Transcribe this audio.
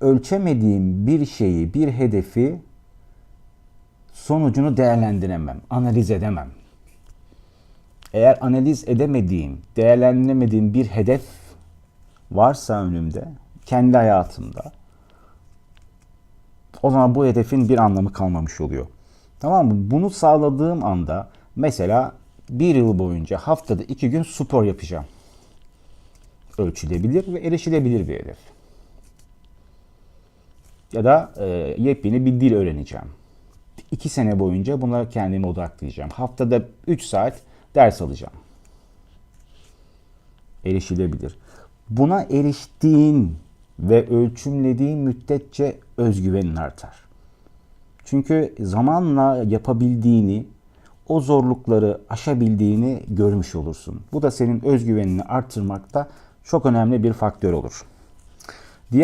ölçemediğim bir şeyi, bir hedefi sonucunu değerlendiremem, analiz edemem. Eğer analiz edemediğim, değerlendiremediğim bir hedef varsa önümde, kendi hayatımda, o zaman bu hedefin bir anlamı kalmamış oluyor. Tamam mı? Bunu sağladığım anda mesela bir yıl boyunca haftada iki gün spor yapacağım. Ölçülebilir ve erişilebilir bir hedef. Ya da e, yepyeni bir dil öğreneceğim. İki sene boyunca buna kendimi odaklayacağım. Haftada 3 saat ders alacağım. Erişilebilir. Buna eriştiğin ve ölçümlediğin müddetçe özgüvenin artar. Çünkü zamanla yapabildiğini, o zorlukları aşabildiğini görmüş olursun. Bu da senin özgüvenini artırmakta çok önemli bir faktör olur.